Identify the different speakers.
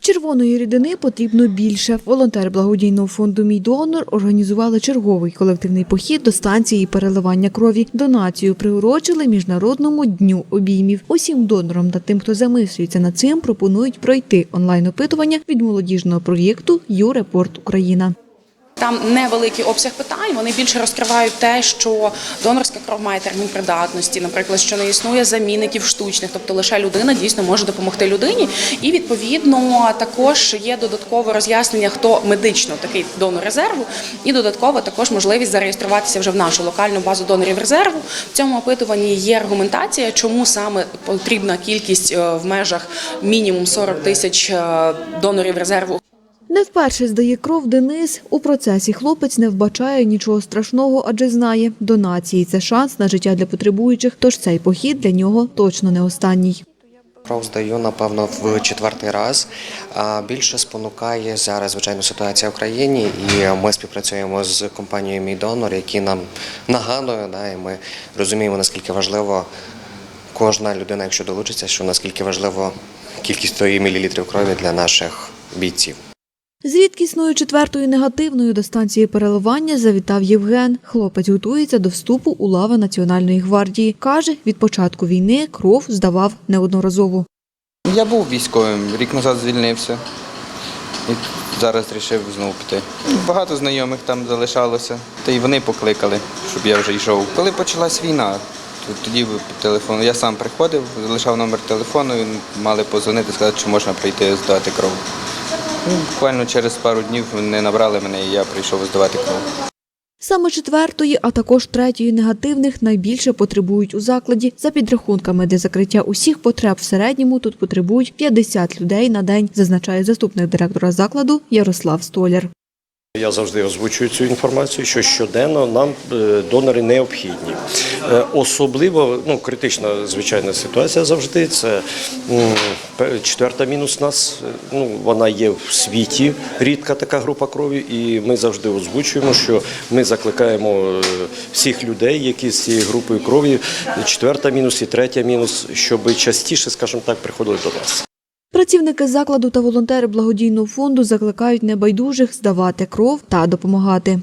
Speaker 1: Червоної рідини потрібно більше. Волонтери благодійного фонду Мій донор організували черговий колективний похід до станції переливання крові. Донацію приурочили міжнародному дню обіймів. Усім донорам та тим, хто замислюється над цим, пропонують пройти онлайн-опитування від молодіжного проєкту «Юрепорт Україна».
Speaker 2: Там невеликий обсяг питань. Вони більше розкривають те, що донорська кров має термін придатності, наприклад, що не існує замінників штучних, тобто лише людина дійсно може допомогти людині. І відповідно також є додаткове роз'яснення, хто медично такий донор резерву, і додатково також можливість зареєструватися вже в нашу локальну базу донорів резерву. В цьому опитуванні є аргументація, чому саме потрібна кількість е, в межах мінімум 40 тисяч е, донорів резерву
Speaker 1: Не вперше здає кров Денис. У процесі хлопець не вбачає нічого страшного, адже знає, донації це шанс на життя для потребуючих. Тож цей похід для нього точно не останній.
Speaker 3: Кров здаю, напевно, в четвертий раз. Більше спонукає зараз, звичайно, ситуація в країні, і ми співпрацюємо з компанією Мій донор, які нам нагадує, да, і ми розуміємо, наскільки важливо кожна людина, якщо долучиться, що наскільки важливо кількість тої мілілітрів крові для наших бійців.
Speaker 1: З рідкісною четвертою негативною до станції переливання завітав Євген. Хлопець готується до вступу у лави Національної гвардії. Каже, від початку війни кров здавав неодноразово.
Speaker 4: Я був військовим, рік назад звільнився. І зараз вирішив знову піти. Багато знайомих там залишалося, та й вони покликали, щоб я вже йшов. Коли почалась війна, то тоді по телефону я сам приходив, залишав номер телефону, і мали позвонити, сказати, чи можна прийти здавати кров. Буквально через пару днів вони набрали мене, і я прийшов здавати кров.
Speaker 1: Саме четвертої, а також третьої негативних найбільше потребують у закладі. За підрахунками, для закриття усіх потреб в середньому тут потребують 50 людей на день, зазначає заступник директора закладу Ярослав Столяр.
Speaker 5: Я завжди озвучую цю інформацію, що щоденно нам е, донори необхідні. Е, Особливо ну, критична звичайна ситуація завжди. Це четверта мінус нас. е, Ну, вона є в світі, рідка така група крові, і ми завжди озвучуємо, що ми закликаємо всіх людей, які з цією групою крові, четверта мінус і третя мінус, щоб частіше, скажімо так, приходили до нас.
Speaker 1: Працівники закладу та волонтери благодійного фонду закликають небайдужих здавати кров та допомагати.